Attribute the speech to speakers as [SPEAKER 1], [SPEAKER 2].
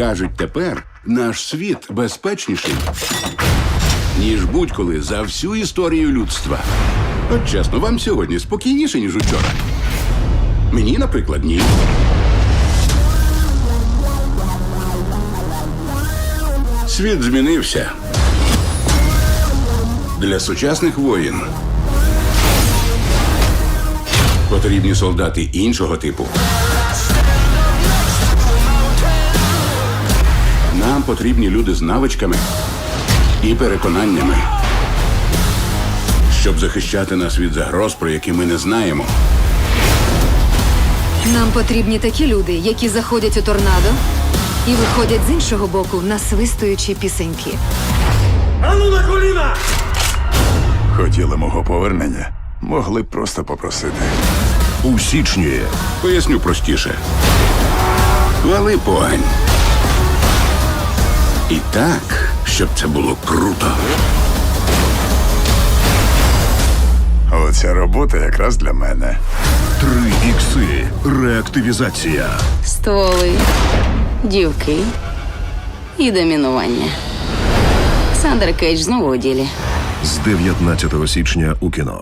[SPEAKER 1] Кажуть, тепер наш світ безпечніший, ніж будь-коли за всю історію людства. От чесно, вам сьогодні спокійніше, ніж учора. Мені, наприклад, ні. Світ змінився. Для сучасних воїн потрібні солдати іншого типу. Потрібні люди з навичками і переконаннями, щоб захищати нас від загроз, про які ми не знаємо.
[SPEAKER 2] Нам потрібні такі люди, які заходять у торнадо і виходять з іншого боку, насвистуючи пісеньки.
[SPEAKER 3] Ану на коліна!
[SPEAKER 4] Хотіли мого повернення, могли б просто попросити.
[SPEAKER 5] У січні
[SPEAKER 1] Поясню простіше. Вали погань. Так, щоб це було круто.
[SPEAKER 4] Оця робота якраз для мене.
[SPEAKER 5] три ікси. Реактивізація.
[SPEAKER 6] стволи, дівки і домінування. Сандер Кейдж знову у ділі.
[SPEAKER 5] З 19 січня у кіно.